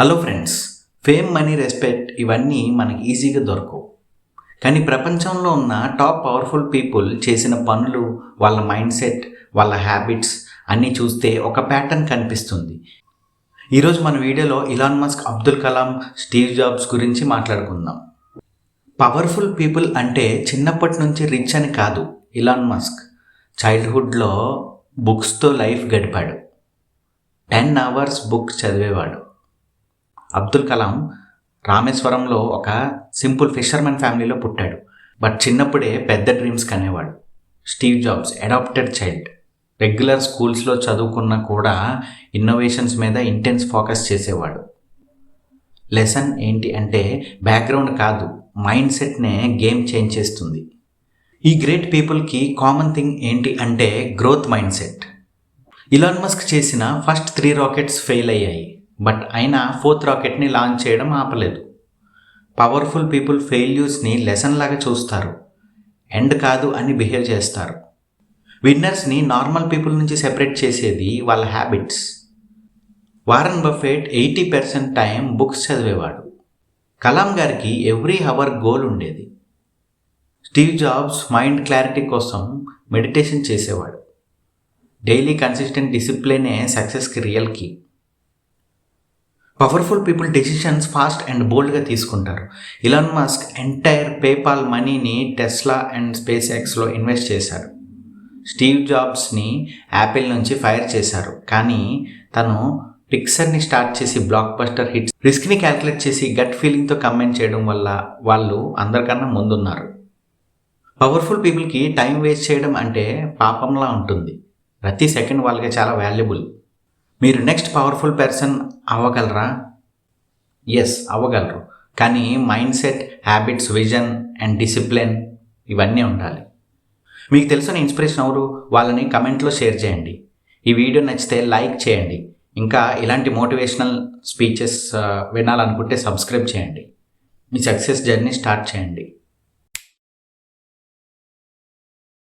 Hello friends fame money respect ఇవన్నీ మనకి ఈజీగా దొరకవు. కానీ ప్రపంచంలో ఉన్న టాప్ పవర్ఫుల్ పీపుల్ చేసిన పనులు వాళ్ళ మైండ్ సెట్ వాళ్ళ హ్యాబిట్స్ అన్నీ చూస్తే ఒక ప్యాటర్న్ కనిపిస్తుంది. ఈరోజు మన వీడియోలో Elon Musk Abdul Kalam Steve Jobs గురించి మాట్లాడుకుందాం. పవర్ఫుల్ పీపుల్ అంటే చిన్నప్పటి నుంచి రిచ్ అని కాదు ఇలాన్ మస్క్ చైల్డ్హుడ్లో బుక్స్తో లైఫ్ గడిపాడు. టెన్ అవర్స్ బుక్ చదివేవాడు. అబ్దుల్ కలాం రామేశ్వరంలో ఒక సింపుల్ ఫిషర్మెన్ ఫ్యామిలీలో పుట్టాడు. బట్ చిన్నప్పుడే పెద్ద dreams కనేవాడు. Steve Jobs adopted child. Regular స్కూల్స్లో చదువుకున్నా కూడా ఇన్నోవేషన్స్ మీద ఇంటెన్స్ ఫోకస్ చేసేవాడు. లెసన్ ఏంటి అంటే బ్యాక్గ్రౌండ్ కాదు మైండ్ సెట్నే గేమ్ చేంజ్ చేస్తుంది. ఈ గ్రేట్ పీపుల్కి కామన్ థింగ్ ఏంటి అంటే growth mind set. Elon Musk చేసిన ఫస్ట్ త్రీ రాకెట్స్ ఫెయిల్ అయ్యాయి. బట్ అయినా ఫోర్త్ రాకెట్ని లాంచ్ చేయడం ఆపలేదు. పవర్ఫుల్ పీపుల్ ఫెయిల్యూర్స్ని లెసన్ లాగా చూస్తారు. ఎండ్ కాదు అని బిహేవ్ చేస్తారు. విన్నర్స్ని నార్మల్ పీపుల్ నుంచి సెపరేట్ చేసేది వాళ్ళ habits. Warren Buffett eighty percent time books చదివేవాడు. Kalam గారికి ఎవ్రీ హవర్ గోల్ ఉండేది. స్టీవ్ జాబ్స్ మైండ్ క్లారిటీ కోసం మెడిటేషన్ చేసేవాడు. డైలీ కన్సిస్టెంట్ డిసిప్లినే సక్సెస్కి real key. Powerful people decisions fast and బోల్డ్గా తీసుకుంటారు. ఇలాన్ మస్క్ ఎంటైర్ పేపాల్ మనీని టెస్లా అండ్ స్పేస్ ఎక్స్లో invest చేశారు స్టీవ్ జాబ్స్ని యాపిల్ నుంచి ఫైర్ చేశారు. కానీ తను పిక్సర్ని స్టార్ట్ చేసి బ్లాక్ బస్టర్ హిట్స్ రిస్క్ని క్యాల్కులేట్ చేసి గట్ ఫీలింగ్తో కమెంట్ చేయడం వల్ల వాళ్ళు అందరికన్నా ముందున్నారు. పవర్ఫుల్ పీపుల్కి టైం వేస్ట్ చేయడం అంటే పాపంలా ఉంటుంది. ప్రతి సెకండ్ వాళ్ళకి చాలా వాల్యుబుల్ మీరు నెక్స్ట్ పవర్ఫుల్ పర్సన్ అవ్వగలరా? ఎస్ అవ్వగలరు. కానీ mind set habits vision and discipline ఇవన్నీ ఉండాలి. మీకు తెలిసిన ఇన్స్పిరేషన్ ఎవరు? వాళ్ళని కమెంట్లో షేర్ చేయండి. ఈ వీడియో నచ్చితే లైక్ చేయండి. ఇంకా ఇలాంటి మోటివేషనల్ స్పీచెస్ uh, వినాలనుకుంటే సబ్స్క్రైబ్ చేయండి. మీ సక్సెస్ జర్నీ స్టార్ట్ చేయండి.